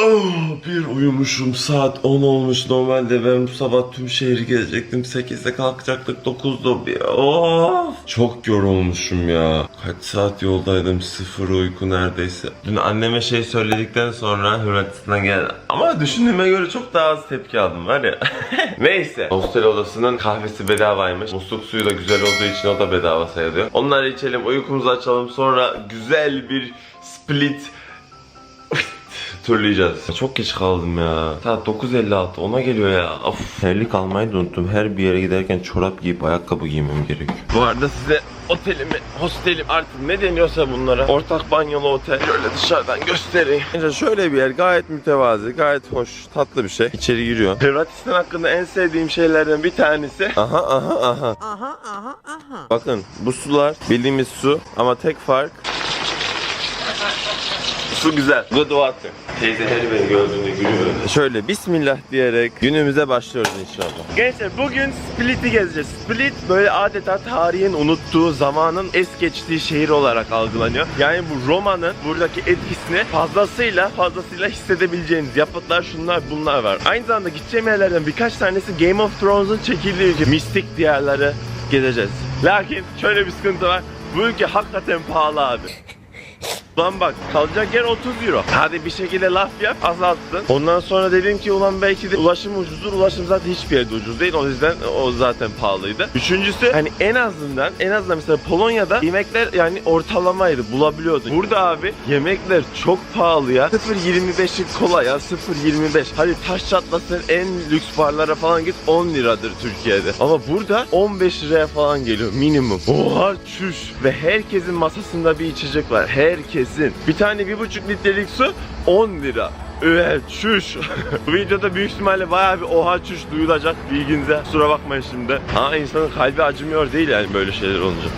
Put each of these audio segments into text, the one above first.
Oh, bir uyumuşum. Saat 10 olmuş. Normalde ben sabah tüm şehri gezecektim. 8'de kalkacaktık. 9'da bir oh, çok yorulmuşum ya. Kaç saat yoldaydım? Sıfır uyku neredeyse. Dün anneme şey söyledikten sonra hürmetisinden geldi ama düşündüğüme göre çok daha az tepki aldım. Var ya neyse. Hostel odasının kahvesi bedavaymış. Musluk suyu da güzel olduğu için o da bedava sayılıyor. Onları içelim uykumuzu açalım. Sonra güzel bir split turlayacağız. Çok geç kaldım ya. Saat 9.56 ona geliyor ya. Of. Terlik almayı da unuttum. Her bir yere giderken çorap giyip ayakkabı giymem gerekiyor. Bu arada size otelimi, hostelim artık ne deniyorsa bunlara. Ortak banyolu otel. Şöyle dışarıdan göstereyim. İşte şöyle bir yer gayet mütevazi, gayet hoş, tatlı bir şey. İçeri giriyor. Hırvatistan hakkında en sevdiğim şeylerden bir tanesi. Aha aha aha. Aha aha aha. Bakın bu sular bildiğimiz su ama tek fark Su güzel. Good water. Teyzeleri beni gördüğünde gülüyor. Şöyle bismillah diyerek günümüze başlıyoruz inşallah. Gençler bugün Split'i gezeceğiz. Split böyle adeta tarihin unuttuğu zamanın es geçtiği şehir olarak algılanıyor. Yani bu Roma'nın buradaki etkisini fazlasıyla fazlasıyla hissedebileceğiniz yapıtlar şunlar bunlar var. Aynı zamanda gideceğim yerlerden birkaç tanesi Game of Thrones'un çekildiği ülke. Mistik diyarları gezeceğiz. Lakin şöyle bir sıkıntı var. Bu ülke hakikaten pahalı abi. Lan bak kalacak yer 30 euro. Hadi bir şekilde laf yap azalttın. Ondan sonra dedim ki ulan belki de ulaşım ucuzdur. Ulaşım zaten hiçbir yerde ucuz değil. O yüzden o zaten pahalıydı. Üçüncüsü hani en azından en azından mesela Polonya'da yemekler yani ortalamaydı bulabiliyordun. Burada abi yemekler çok pahalı ya. 0.25'lik kola ya 0.25. Hadi taş çatlasın en lüks barlara falan git 10 liradır Türkiye'de. Ama burada 15 liraya falan geliyor minimum. Oha çüş. Ve herkesin masasında bir içecek var. Herkesin. Bir tane 1.5 litrelik su 10 lira. Evet çüş. Bu videoda büyük ihtimalle bayağı bir oha çüş duyulacak bilginize. Kusura bakmayın şimdi. Ama insanın kalbi acımıyor değil yani böyle şeyler olunca.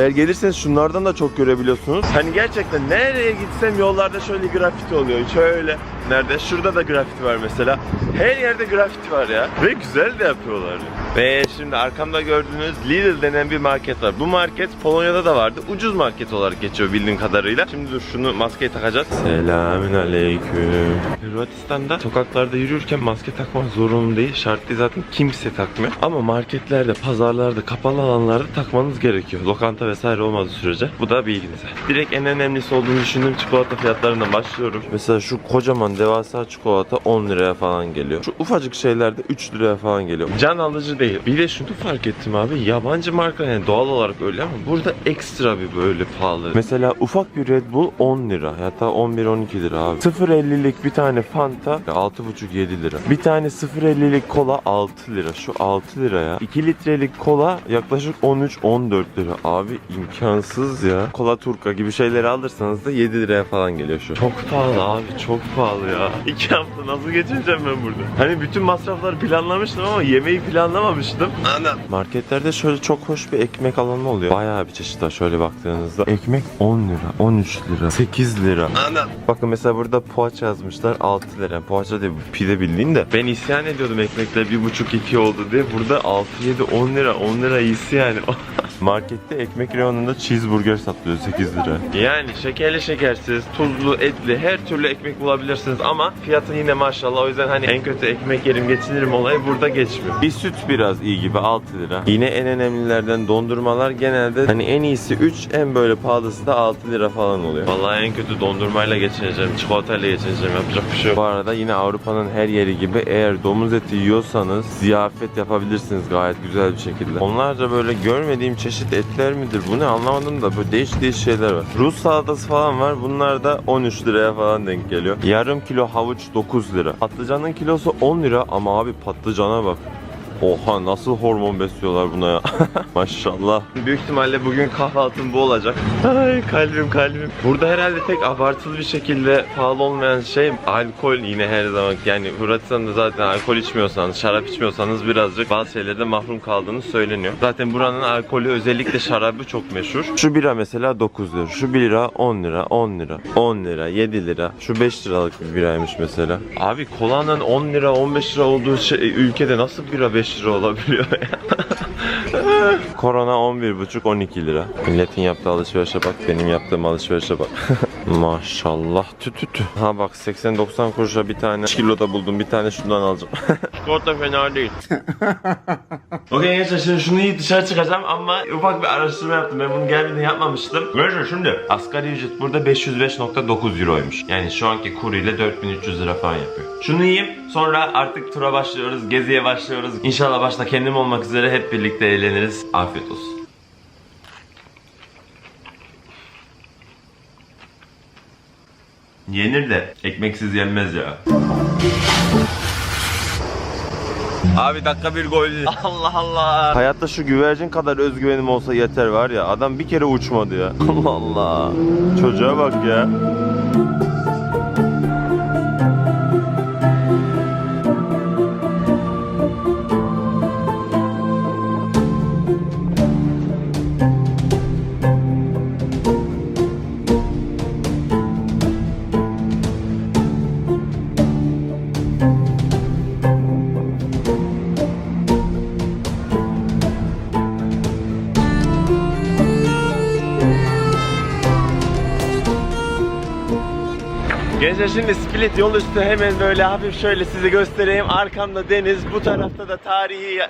Eğer gelirseniz şunlardan da çok görebiliyorsunuz. Hani gerçekten nereye gitsem yollarda şöyle grafiti oluyor. Şöyle. Nerede? Şurada da grafiti var mesela. Her yerde grafiti var ya. Ve güzel de yapıyorlar. Ve şimdi arkamda gördüğünüz Lidl denen bir market var. Bu market Polonya'da da vardı. Ucuz market olarak geçiyor bildiğim kadarıyla. Şimdi dur şunu maskeyi takacağız. Selamün aleyküm. Hırvatistan'da sokaklarda yürürken maske takmak zorunlu değil. Şart değil zaten kimse takmıyor. Ama marketlerde, pazarlarda, kapalı alanlarda takmanız gerekiyor. Lokanta vesaire olmadığı sürece. Bu da bilginize. Direkt en önemlisi olduğunu düşündüğüm çikolata fiyatlarından başlıyorum. Mesela şu kocaman devasa çikolata 10 liraya falan geliyor. Şu ufacık şeyler de 3 liraya falan geliyor. Can alıcı değil. Bir de şunu fark ettim abi. Yabancı marka yani doğal olarak öyle ama burada ekstra bir böyle pahalı. Mesela ufak bir Red Bull 10 lira. Hatta 11-12 lira abi. 0.50'lik bir tane Fanta 6.5-7 lira. Bir tane 0.50'lik kola 6 lira. Şu 6 lira ya. 2 litrelik kola yaklaşık 13-14 lira. Abi imkansız ya. Kola turka gibi şeyleri alırsanız da 7 liraya falan geliyor şu. Çok pahalı abi çok pahalı ya. 2 hafta nasıl geçireceğim ben burada? Hani bütün masrafları planlamıştım ama yemeği planlamamıştım. Anam. Marketlerde şöyle çok hoş bir ekmek alanı oluyor. Bayağı bir çeşit var şöyle baktığınızda. Ekmek 10 lira, 13 lira, 8 lira. Anam. Bakın mesela burada poğaça yazmışlar 6 lira. Poğaça değil pide bildiğin de. Ben isyan ediyordum ekmekler 1,5-2 oldu diye. Burada 6, 7, 10 lira. 10 lira iyisi yani. Markette ekmek reyonunda cheeseburger satılıyor 8 lira. Yani şekerli şekersiz, tuzlu, etli her türlü ekmek bulabilirsiniz ama fiyatı yine maşallah o yüzden hani en kötü ekmek yerim geçinirim olayı burada geçmiyor. Bir süt biraz iyi gibi 6 lira. Yine en önemlilerden dondurmalar genelde hani en iyisi 3 en böyle pahalısı da 6 lira falan oluyor. Vallahi en kötü dondurmayla geçineceğim, çikolatayla geçineceğim yapacak bir şey yok. Bu arada yine Avrupa'nın her yeri gibi eğer domuz eti yiyorsanız ziyafet yapabilirsiniz gayet güzel bir şekilde. Onlarca böyle görmediğim çeşit etler midir bu ne anlamadım da böyle değişik değişik şeyler var. Rus salatası falan var bunlar da 13 liraya falan denk geliyor. Yarım kilo havuç 9 lira. Patlıcanın kilosu 10 lira ama abi patlıcana bak. Oha nasıl hormon besliyorlar buna ya. Maşallah. Büyük ihtimalle bugün kahvaltım bu olacak. Ay kalbim kalbim. Burada herhalde pek abartılı bir şekilde pahalı olmayan şey alkol yine her zaman. Yani Hırvatistan'da zaten alkol içmiyorsanız, şarap içmiyorsanız birazcık bazı şeylerde mahrum kaldığını söyleniyor. Zaten buranın alkolü özellikle şarabı çok meşhur. Şu bira mesela 9 lira. Şu 1 lira 10 lira, 10 lira, 10 lira, 7 lira. Şu 5 liralık bir biraymış mesela. Abi kolanın 10 lira, 15 lira olduğu şey, ülkede nasıl bira 5 lira olabiliyor ya? Korona 11,5-12 lira. Milletin yaptığı alışverişe bak, benim yaptığım alışverişe bak. Maşallah tü tü tü. Ha bak 80-90 kuruşa bir tane kiloda buldum. Bir tane şundan alacağım. Çikolata fena değil. Okey gençler şimdi şunu yiyip dışarı çıkacağım ama ufak bir araştırma yaptım. Ben bunu gelmeden yapmamıştım. Gençler şimdi asgari ücret burada 505.9 euroymuş. Yani şu anki kur ile 4300 lira falan yapıyor. Şunu yiyeyim sonra artık tura başlıyoruz, geziye başlıyoruz. İnşallah başta kendim olmak üzere hep birlikte eğleniriz. Afiyet olsun. Yenir de ekmeksiz yenmez ya. Abi dakika bir gol. Allah Allah. Hayatta şu güvercin kadar özgüvenim olsa yeter var ya. Adam bir kere uçmadı ya. Allah Allah. Çocuğa bak ya. Split yol üstü hemen böyle hafif şöyle size göstereyim. Arkamda deniz, bu tarafta da tarihi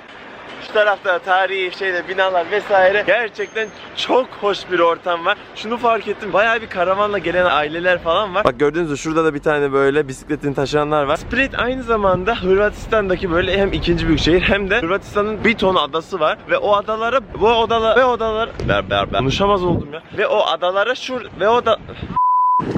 şu tarafta da tarihi şeyler, binalar vesaire. Gerçekten çok hoş bir ortam var. Şunu fark ettim. Bayağı bir karavanla gelen aileler falan var. Bak gördüğünüz gibi şurada da bir tane böyle bisikletini taşıyanlar var. Split aynı zamanda Hırvatistan'daki böyle hem ikinci büyük şehir hem de Hırvatistan'ın bir ton adası var ve o adalara bu odalar ve odalar ber ber ber konuşamaz oldum ya. Ve o adalara şur ve o da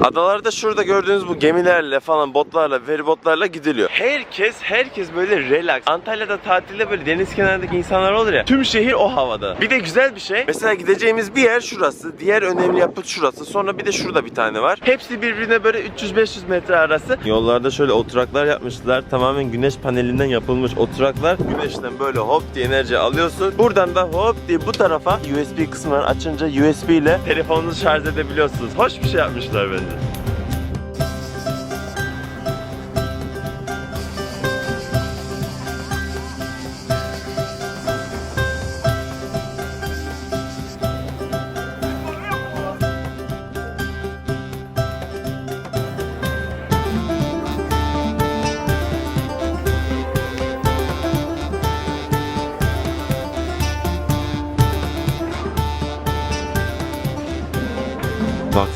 Adalarda şurada gördüğünüz bu gemilerle falan botlarla, feribotlarla gidiliyor. Herkes, herkes böyle relax. Antalya'da tatilde böyle deniz kenarındaki insanlar olur ya. Tüm şehir o havada. Bir de güzel bir şey. Mesela gideceğimiz bir yer şurası. Diğer önemli yapıt şurası. Sonra bir de şurada bir tane var. Hepsi birbirine böyle 300-500 metre arası. Yollarda şöyle oturaklar yapmışlar. Tamamen güneş panelinden yapılmış oturaklar. Güneşten böyle hop diye enerji alıyorsun. Buradan da hop diye bu tarafa USB kısmı var. Açınca USB ile telefonunuzu şarj edebiliyorsunuz. Hoş bir şey yapmışlar bence.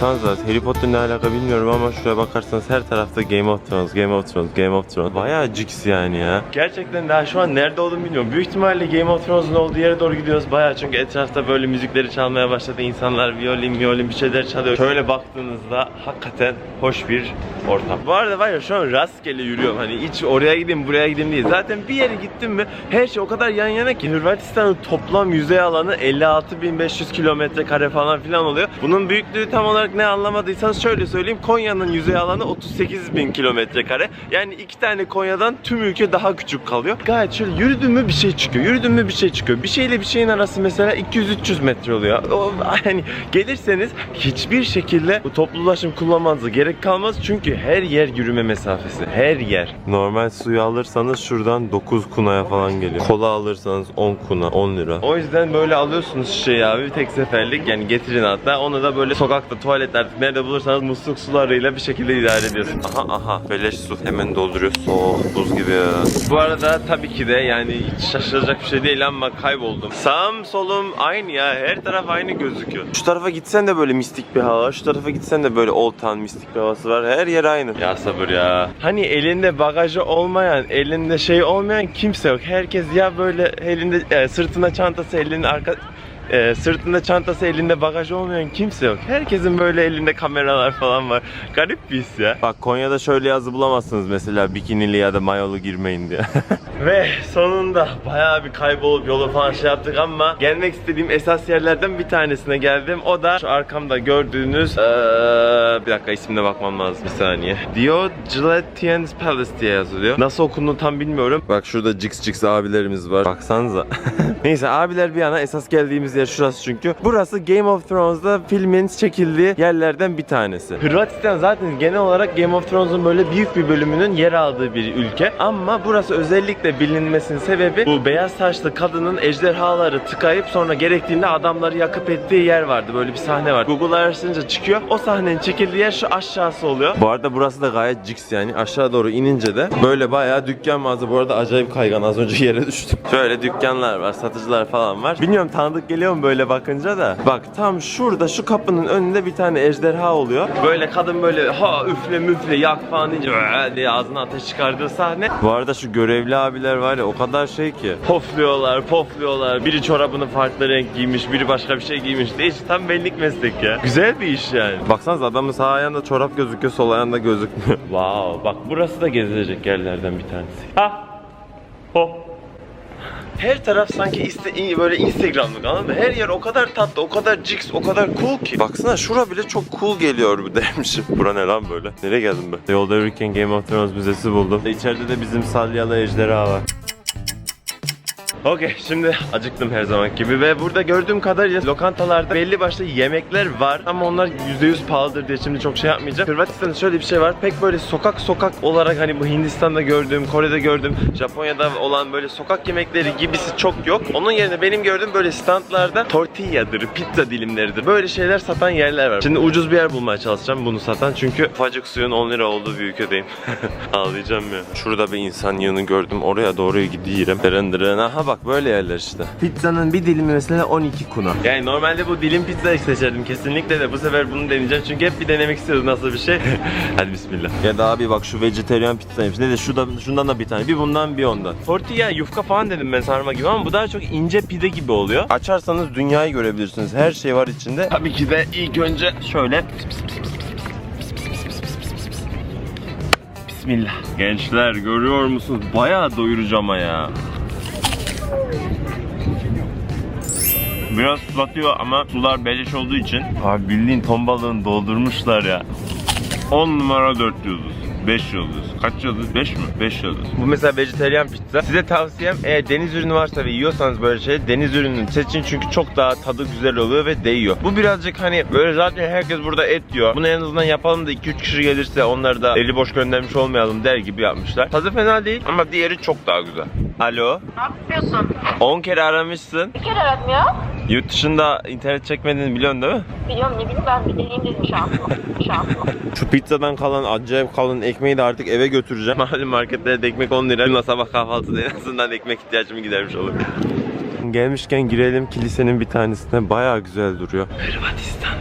Baksanıza Harry Potter ne alaka bilmiyorum ama şuraya bakarsanız her tarafta Game of Thrones, Game of Thrones, Game of Thrones. Bayağı cix yani ya. Gerçekten daha şu an nerede olduğumu bilmiyorum. Büyük ihtimalle Game of Thrones'un olduğu yere doğru gidiyoruz. Bayağı çünkü etrafta böyle müzikleri çalmaya başladı. İnsanlar violin, violin bir şeyler çalıyor. Şöyle baktığınızda hakikaten hoş bir ortam. Bu arada var ya şu an rastgele yürüyorum. Hani hiç oraya gideyim buraya gideyim değil. Zaten bir yere gittim mi her şey o kadar yan yana ki Hırvatistan'ın toplam yüzey alanı 56.500 kilometre kare falan filan oluyor. Bunun büyüklüğü tam olarak ne anlamadıysanız şöyle söyleyeyim. Konya'nın yüzey alanı 38.000 kilometre kare. Yani iki tane Konya'dan tüm ülke daha küçük kalıyor. Gayet şöyle yürüdün mü bir şey çıkıyor. Yürüdün mü bir şey çıkıyor. Bir şeyle bir şeyin arası mesela 200-300 metre oluyor. O, hani gelirseniz hiçbir şekilde bu toplu ulaşım kullanmanıza gerek kalmaz. Çünkü her yer yürüme mesafesi. Her yer. Normal suyu alırsanız şuradan 9 kunaya falan geliyor. Kola alırsanız 10 kuna, 10 lira. O yüzden böyle alıyorsunuz şişeyi abi tek seferlik yani getirin hatta. Onu da böyle sokakta, tuvalette artık nerede bulursanız musluk sularıyla bir şekilde idare ediyorsun. Aha aha beleş su hemen dolduruyorsun. Oh buz gibi ya. Bu arada tabii ki de yani hiç şaşıracak bir şey değil ama kayboldum. Sağım solum aynı ya her taraf aynı gözüküyor. Şu tarafa gitsen de böyle mistik bir hava. Şu tarafa gitsen de böyle Old Town mistik bir havası var. Her yer aynı. Ya sabır ya. Hani elinde bagajı olmayan, elinde şey olmayan kimse yok. Herkes ya böyle elinde e, sırtına çantası, elinin arka e, sırtında çantası elinde bagaj olmayan kimse yok. Herkesin böyle elinde kameralar falan var. Garip bir his ya. Bak Konya'da şöyle yazı bulamazsınız mesela bikinili ya da mayolu girmeyin diye. Ve sonunda bayağı bir kaybolup yolu falan şey yaptık ama gelmek istediğim esas yerlerden bir tanesine geldim. O da şu arkamda gördüğünüz eee, bir dakika ismine bakmam lazım bir saniye. Diocletian's Palace diye yazılıyor. Nasıl okunduğunu tam bilmiyorum. Bak şurada Jix Jix abilerimiz var. Baksanıza. Neyse abiler bir yana esas geldiğimiz yer şurası çünkü. Burası Game of Thrones'da filmin çekildiği yerlerden bir tanesi. Hırvatistan zaten genel olarak Game of Thrones'un böyle büyük bir bölümünün yer aldığı bir ülke. Ama burası özellikle bilinmesinin sebebi bu beyaz saçlı kadının ejderhaları tıkayıp sonra gerektiğinde adamları yakıp ettiği yer vardı. Böyle bir sahne var. Google araştırınca çıkıyor. O sahnenin çekildiği yer şu aşağısı oluyor. Bu arada burası da gayet ciks yani. Aşağı doğru inince de böyle bayağı dükkan mağaza. Bu arada acayip kaygan. Az önce yere düştüm. Şöyle dükkanlar var, satıcılar falan var. Bilmiyorum tanıdık geliyor mu böyle bakınca da. Bak tam şurada şu kapının önünde bir tane ejderha oluyor. Böyle kadın böyle ha üfle müfle yak falan deyince "Ee" diye ağzına ateş çıkardığı sahne. Bu arada şu görevli abiler var ya o kadar şey ki. Pofluyorlar, pofluyorlar. Biri çorabını farklı renk giymiş, biri başka bir şey giymiş. Değişik tam benlik meslek ya. Güzel bir iş yani. Baksanıza adamın sağ ayağında çorap gözüküyor, sol ayağında gözükmüyor. wow. Bak burası da gezilecek yerlerden bir tanesi. Ha. Ho. Her taraf sanki iste, böyle Instagram'lık anladın mı? Her yer o kadar tatlı, o kadar jigs, o kadar cool ki. Baksana şura bile çok cool geliyor dermişim. Bura ne lan böyle? Nereye geldim ben? Yolda yürürken Game of Thrones müzesi buldum. İçeride de bizim salyalı ejderha var. Okey şimdi acıktım her zaman gibi ve burada gördüğüm kadarıyla lokantalarda belli başlı yemekler var ama onlar %100 pahalıdır diye şimdi çok şey yapmayacağım. Hırvatistan'da şöyle bir şey var pek böyle sokak sokak olarak hani bu Hindistan'da gördüğüm, Kore'de gördüğüm, Japonya'da olan böyle sokak yemekleri gibisi çok yok. Onun yerine benim gördüğüm böyle standlarda tortilladır, pizza dilimleridir böyle şeyler satan yerler var. Şimdi ucuz bir yer bulmaya çalışacağım bunu satan çünkü ufacık suyun 10 lira olduğu bir ülkedeyim. Ağlayacağım ya. Şurada bir insan yığını gördüm oraya doğru gidiyorum. Dırın dırın aha bak böyle yerler işte. Pizzanın bir dilimi mesela 12 kuna. Yani normalde bu dilim pizza seçerdim kesinlikle de bu sefer bunu deneyeceğim çünkü hep bir denemek istiyordum nasıl bir şey. Hadi bismillah. Ya da abi bak şu vejeteryan pizzaymış. Ne de şurada, şundan da bir tane. Bir bundan bir ondan. Tortilla yufka falan dedim ben sarma gibi ama bu daha çok ince pide gibi oluyor. Açarsanız dünyayı görebilirsiniz. Her şey var içinde. Tabii ki de ilk önce şöyle Bismillah. Gençler görüyor musunuz? Bayağı doyurucu ama ya. Biraz sulatıyor ama sular beleş olduğu için abi bildiğin ton balığını doldurmuşlar ya. 10 numara 4 yıldız. 5 yıldız. Kaç yıldız? 5 mi? 5 yıldız. Bu mesela vejeteryan pizza. Size tavsiyem eğer deniz ürünü varsa ve yiyorsanız böyle şey deniz ürününü seçin çünkü çok daha tadı güzel oluyor ve değiyor. Bu birazcık hani böyle zaten herkes burada et yiyor. Bunu en azından yapalım da 2-3 kişi gelirse onları da eli boş göndermiş olmayalım der gibi yapmışlar. Tadı fena değil ama diğeri çok daha güzel. Alo. Ne yapıyorsun? 10 kere aramışsın. Bir kere aradım ya. Yurt dışında internet çekmediğini biliyorsun değil mi? Biliyorum ne bileyim ben bir deneyeyim dedim şansıma. şansıma. Şu pizzadan kalan acayip kalın ekmeği de artık eve götüreceğim. Malum marketlerde ekmek 10 lira. Bununla sabah kahvaltıda en azından ekmek ihtiyacımı gidermiş olur. Gelmişken girelim kilisenin bir tanesine bayağı güzel duruyor. Hırvatistan'da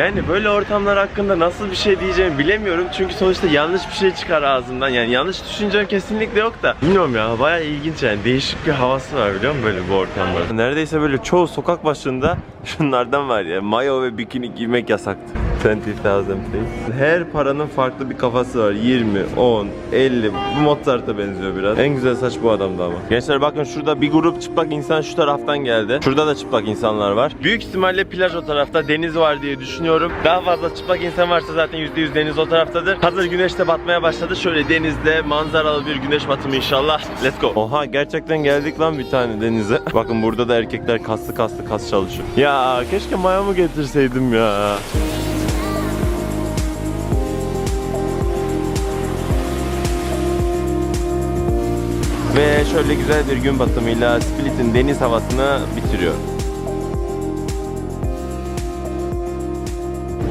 Yani böyle ortamlar hakkında nasıl bir şey diyeceğimi bilemiyorum. Çünkü sonuçta yanlış bir şey çıkar ağzımdan. Yani yanlış düşüncem kesinlikle yok da. Bilmiyorum ya bayağı ilginç yani. Değişik bir havası var biliyor musun böyle bu ortamlarda. Neredeyse böyle çoğu sokak başında şunlardan var ya. Mayo ve bikini giymek yasaktı. 20,000 please. Her paranın farklı bir kafası var. 20, 10, 50. Bu Mozart'a benziyor biraz. En güzel saç bu adamda ama. Gençler bakın şurada bir grup çıplak insan şu taraftan geldi. Şurada da çıplak insanlar var. Büyük ihtimalle plaj o tarafta. Deniz var diye düşünüyorum. Daha fazla çıplak insan varsa zaten %100 deniz o taraftadır. Hazır güneş de batmaya başladı. Şöyle denizde manzaralı bir güneş batımı inşallah. Let's go. Oha gerçekten geldik lan bir tane denize. Bakın burada da erkekler kaslı kaslı kas çalışıyor. Ya keşke mayamı getirseydim ya. Ve şöyle güzel bir gün batımıyla Split'in deniz havasını bitiriyor.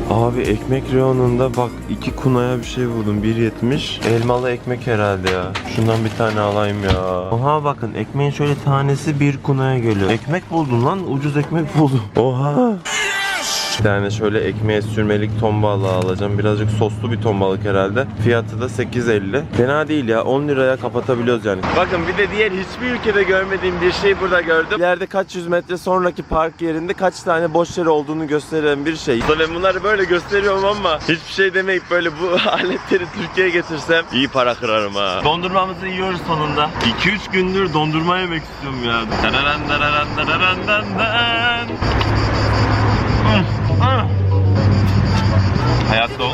Abi ekmek reyonunda bak iki kunaya bir şey buldum. 1.70. Elmalı ekmek herhalde ya. Şundan bir tane alayım ya. Oha bakın ekmeğin şöyle tanesi bir kunaya geliyor. Ekmek buldum lan. Ucuz ekmek buldum. Oha. Bir tane şöyle ekmeğe sürmelik ton balığı alacağım. Birazcık soslu bir ton balık herhalde. Fiyatı da 8.50. Fena değil ya. 10 liraya kapatabiliyoruz yani. Bakın bir de diğer hiçbir ülkede görmediğim bir şey burada gördüm. İleride kaç yüz metre sonraki park yerinde kaç tane boş yer olduğunu gösteren bir şey. Ben bunları böyle gösteriyorum ama hiçbir şey demeyip böyle bu aletleri Türkiye'ye getirsem iyi para kırarım ha. Dondurmamızı yiyoruz sonunda. 2-3 gündür dondurma yemek istiyorum ya. Dararan dararan dararan dan Hayatta ol.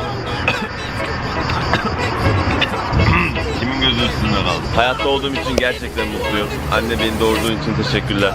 Kimin gözü üstünde kaldı? Hayatta olduğum için gerçekten mutluyum. Anne beni doğurduğun için teşekkürler.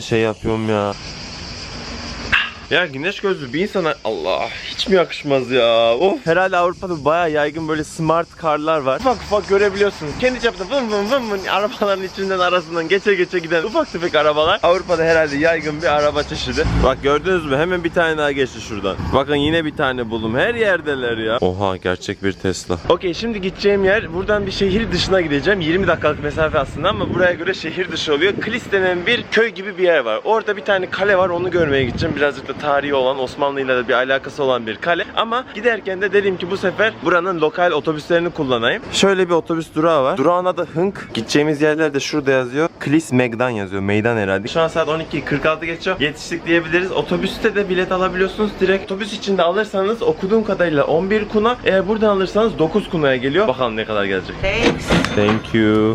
Şey yapıyorum ya. Ya güneş gözlü bir insana Allah hiç mi yakışmaz ya? Of. Herhalde Avrupa'da bayağı yaygın böyle smart karlar var. Ufak ufak görebiliyorsunuz. Kendi çapında vın vın vın vın arabaların içinden arasından geçe geçe giden ufak tefek arabalar. Avrupa'da herhalde yaygın bir araba çeşidi. Bak gördünüz mü? Hemen bir tane daha geçti şuradan. Bakın yine bir tane buldum. Her yerdeler ya. Oha gerçek bir Tesla. Okey şimdi gideceğim yer buradan bir şehir dışına gideceğim. 20 dakikalık mesafe aslında ama buraya göre şehir dışı oluyor. Klis denen bir köy gibi bir yer var. Orada bir tane kale var onu görmeye gideceğim. Birazcık da tarihi olan Osmanlı ile de bir alakası olan bir kale. Ama giderken de dedim ki bu sefer buranın lokal otobüslerini kullanayım. Şöyle bir otobüs durağı var. Durağın adı Hınk. Gideceğimiz yerler de şurada yazıyor. Klis Megdan yazıyor. Meydan herhalde. Şu an saat 12.46 geçiyor. Yetiştik diyebiliriz. Otobüste de bilet alabiliyorsunuz. Direkt otobüs içinde alırsanız okuduğum kadarıyla 11 kuna. Eğer buradan alırsanız 9 kunaya geliyor. Bakalım ne kadar gelecek. Thank you.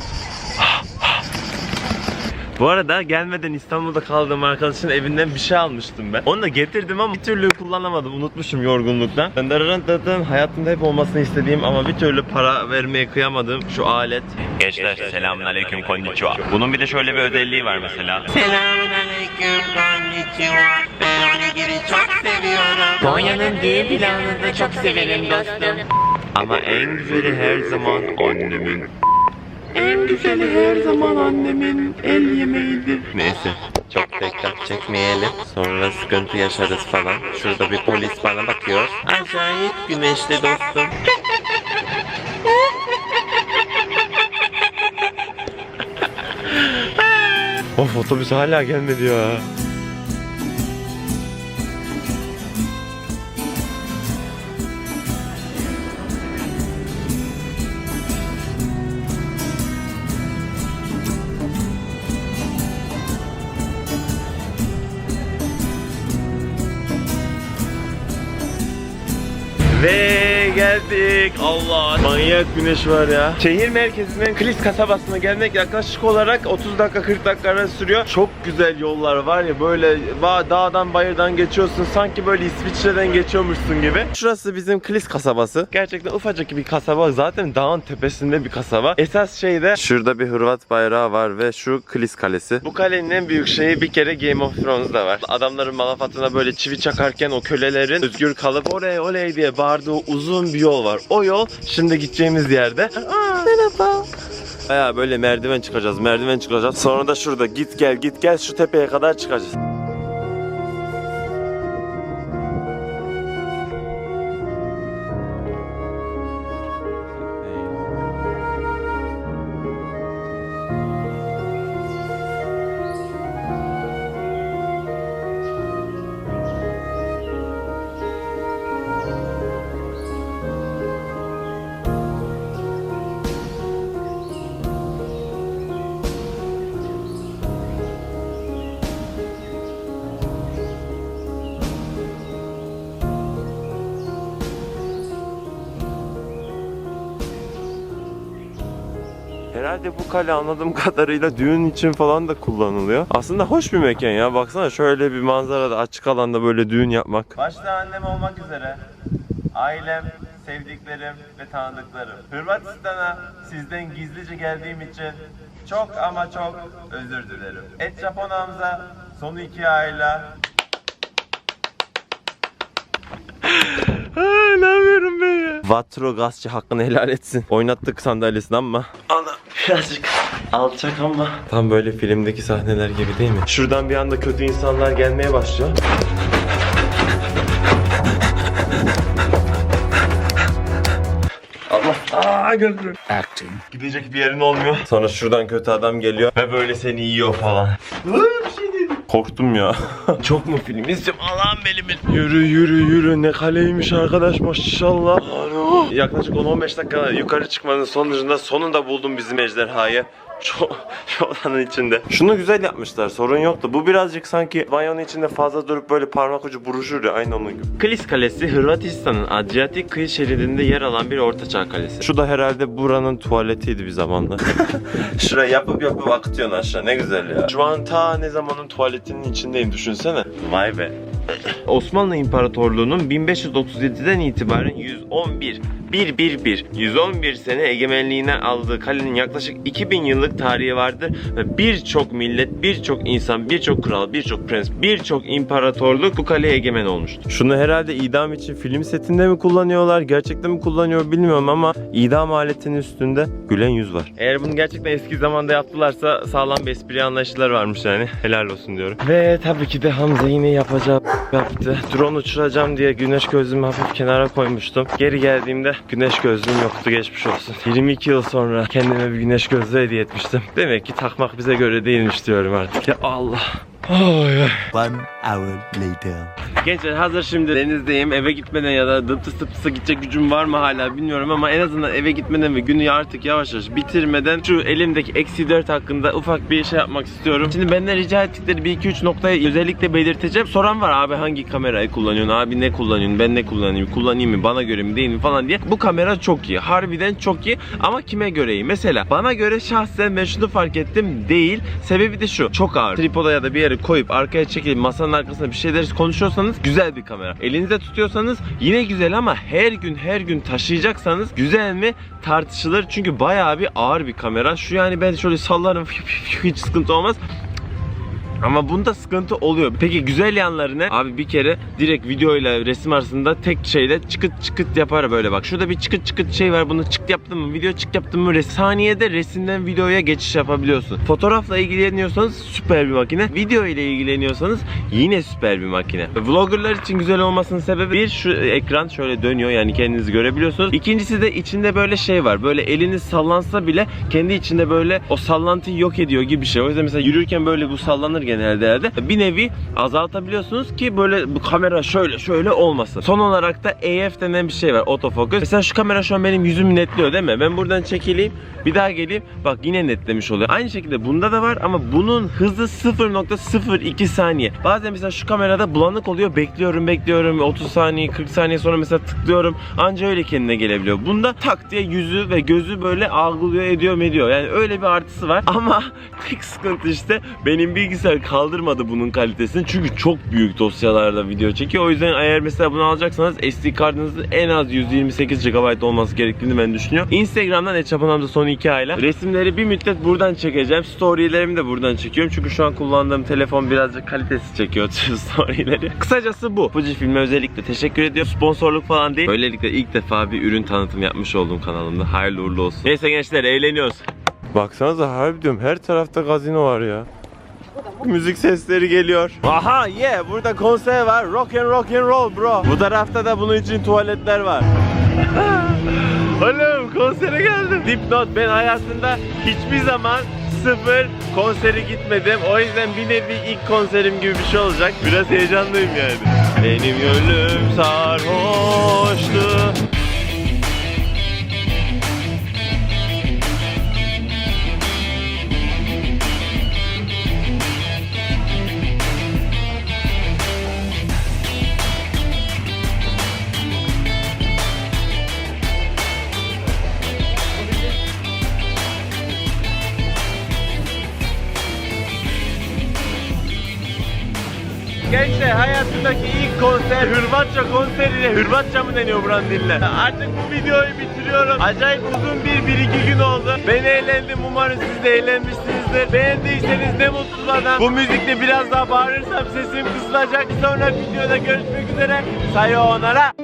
Bu arada gelmeden İstanbul'da kaldığım arkadaşın evinden bir şey almıştım ben. Onu da getirdim ama bir türlü kullanamadım. Unutmuşum yorgunluktan. Dındırırın dıdın. Hayatımda hep olmasını istediğim ama bir türlü para vermeye kıyamadığım şu alet. Gençler selamünaleyküm konnichiwa. Bunun bir de şöyle bir özelliği var mesela. Konya'nın düğün planını da çok severim dostum. Ama en güzeli her zaman annemin. En güzeli her zaman annemin el yemeğidir. Neyse. Çok tekrar çekmeyelim. Sonra sıkıntı yaşarız falan. Şurada bir polis bana bakıyor. Acayip güneşli dostum. of otobüs hala gelmedi ya. Ve geldik. Allah. Manyak güneş var ya. Şehir merkezinden Klis kasabasına gelmek yaklaşık olarak 30 dakika 40 dakika arası sürüyor. Çok güzel yollar var ya böyle dağdan bayırdan geçiyorsun. Sanki böyle İsviçre'den geçiyormuşsun gibi. Şurası bizim Klis kasabası. Gerçekten ufacık bir kasaba. Zaten dağın tepesinde bir kasaba. Esas şey de şurada bir Hırvat bayrağı var ve şu Klis kalesi. Bu kalenin en büyük şeyi bir kere Game of Thrones'da var. Adamların malafatına böyle çivi çakarken o kölelerin özgür kalıp oley oley diye bağırdığı uzun bir yol var. O yol şimdi gideceğimiz yerde. Aa, merhaba. Baya böyle merdiven çıkacağız, merdiven çıkacağız. Sonra da şurada git gel git gel şu tepeye kadar çıkacağız. Herhalde bu kale anladığım kadarıyla düğün için falan da kullanılıyor. Aslında hoş bir mekan ya. Baksana şöyle bir manzarada açık alanda böyle düğün yapmak. Başta annem olmak üzere ailem, sevdiklerim ve tanıdıklarım. Hırvatistan'a sizden gizlice geldiğim için çok ama çok özür dilerim. Et Japon Hamza Son iki ayla. ne yapıyorum ben ya? Vatro gazçı hakkını helal etsin. Oynattık sandalyesini ama. Ana birazcık alçak ama. Tam böyle filmdeki sahneler gibi değil mi? Şuradan bir anda kötü insanlar gelmeye başlıyor. Allah. Aa gözüm. Acting. Gidecek bir yerin olmuyor. Sonra şuradan kötü adam geliyor ve böyle seni yiyor falan. Korktum ya. Çok mu film izleyeceğim? Allah'ım belimin. Yürü yürü yürü ne kaleymiş arkadaş maşallah. Yaklaşık 10-15 dakika yukarı çıkmanın sonucunda sonunda buldum bizim ejderhayı. Odanın içinde. Şunu güzel yapmışlar sorun yoktu. Bu birazcık sanki banyonun içinde fazla durup böyle parmak ucu buruşur ya aynı onun gibi. Klis Kalesi Hırvatistan'ın Adriyatik kıyı şeridinde yer alan bir ortaçağ kalesi. Şu da herhalde buranın tuvaletiydi bir zamanda. Şuraya yapıp yapıp akıtıyorsun aşağı ne güzel ya. Şu an ta ne zamanın tuvaletinin içindeyim düşünsene. Vay be. Osmanlı İmparatorluğu'nun 1537'den itibaren 111 111 111 sene egemenliğinden aldığı kalenin yaklaşık 2000 yıllık tarihi vardır ve birçok millet, birçok insan, birçok kral, birçok prens, birçok imparatorluk bu kaleye egemen olmuştur. Şunu herhalde idam için film setinde mi kullanıyorlar, gerçekten mi kullanıyor bilmiyorum ama idam aletinin üstünde gülen yüz var. Eğer bunu gerçekten eski zamanda yaptılarsa sağlam bir espri anlayışları varmış yani. Helal olsun diyorum. Ve tabii ki de Hamza yine yapacağı yaptı. Drone uçuracağım diye güneş gözlüğümü hafif kenara koymuştum. Geri geldiğimde güneş gözlüğüm yoktu geçmiş olsun. 22 yıl sonra kendime bir güneş gözlüğü hediye etmiştim. Demek ki takmak bize göre değilmiş diyorum artık. Ya Allah. One hour later. Gençler hazır şimdi denizdeyim. Eve gitmeden ya da dıptıs dıptısa gidecek gücüm var mı hala bilmiyorum ama en azından eve gitmeden ve günü artık yavaş yavaş bitirmeden şu elimdeki eksi 4 hakkında ufak bir şey yapmak istiyorum. Şimdi benden rica ettikleri bir iki üç noktayı özellikle belirteceğim. Soran var abi hangi kamerayı kullanıyorsun? Abi ne kullanıyorsun? Ben ne kullanayım? Kullanayım mı? Bana göre mi değil mi falan diye. Bu kamera çok iyi. Harbiden çok iyi ama kime göre iyi? Mesela bana göre şahsen ben şunu fark ettim değil. Sebebi de şu. Çok ağır. Tripoda ya da bir yere koyup arkaya çekilip masanın arkasında bir şeyler konuşuyorsanız güzel bir kamera. Elinizde tutuyorsanız yine güzel ama her gün her gün taşıyacaksanız güzel mi tartışılır. Çünkü bayağı bir ağır bir kamera. Şu yani ben şöyle sallarım hiç sıkıntı olmaz. Ama bunda sıkıntı oluyor. Peki güzel yanları ne? Abi bir kere direkt video ile resim arasında tek şeyle çıkıt çıkıt yapar böyle bak. Şurada bir çıkıt çıkıt şey var. Bunu çıkt yaptın mı? Video çık yaptın mı? Saniyede resimden videoya geçiş yapabiliyorsun. Fotoğrafla ilgileniyorsanız süper bir makine. Video ile ilgileniyorsanız yine süper bir makine. Vloggerlar için güzel olmasının sebebi bir şu ekran şöyle dönüyor yani kendinizi görebiliyorsunuz. İkincisi de içinde böyle şey var. Böyle eliniz sallansa bile kendi içinde böyle o sallantıyı yok ediyor gibi bir şey. O yüzden mesela yürürken böyle bu sallanır genelde. Bir nevi azaltabiliyorsunuz ki böyle bu kamera şöyle şöyle olmasın. Son olarak da AF denen bir şey var. Autofocus. Mesela şu kamera şu an benim yüzümü netliyor değil mi? Ben buradan çekileyim. Bir daha geleyim. Bak yine netlemiş oluyor. Aynı şekilde bunda da var ama bunun hızı 0.02 saniye. Bazen mesela şu kamerada bulanık oluyor. Bekliyorum bekliyorum. 30 saniye 40 saniye sonra mesela tıklıyorum. Anca öyle kendine gelebiliyor. Bunda tak diye yüzü ve gözü böyle algılıyor ediyor ediyor. Yani öyle bir artısı var. Ama tek sıkıntı işte benim bilgisayar kaldırmadı bunun kalitesini. Çünkü çok büyük dosyalarda video çekiyor. O yüzden eğer mesela bunu alacaksanız SD kartınızın en az 128 GB olması gerektiğini ben düşünüyorum. Instagram'dan Eçapanam'da son 2 ayla resimleri bir müddet buradan çekeceğim. Storylerimi de buradan çekiyorum. Çünkü şu an kullandığım telefon birazcık kalitesiz çekiyor storyleri. Kısacası bu. Fujifilm'e özellikle teşekkür ediyorum. Sponsorluk falan değil. Böylelikle ilk defa bir ürün tanıtım yapmış oldum kanalımda. Hayırlı uğurlu olsun. Neyse gençler eğleniyoruz. Baksanıza harbi diyorum her tarafta gazino var ya. Müzik sesleri geliyor. Aha yeah burada konser var. Rock and rock and roll bro. Bu tarafta da bunun için tuvaletler var. Oğlum konsere geldim. Dipnot ben hayatımda hiçbir zaman sıfır konsere gitmedim. O yüzden bir nevi ilk konserim gibi bir şey olacak. Biraz heyecanlıyım yani. Benim gönlüm sarhoştu. Hayatımdaki ilk konser Hırvatça konserine Hırvatça mı deniyor buranın diline? Artık bu videoyu bitiriyorum. Acayip uzun bir bir iki gün oldu. Ben eğlendim. Umarım siz de eğlenmişsinizdir. Beğendiyseniz ne mutlu bana. Bu müzikle biraz daha bağırırsam sesim kısılacak. Sonra videoda görüşmek üzere. Sayonara.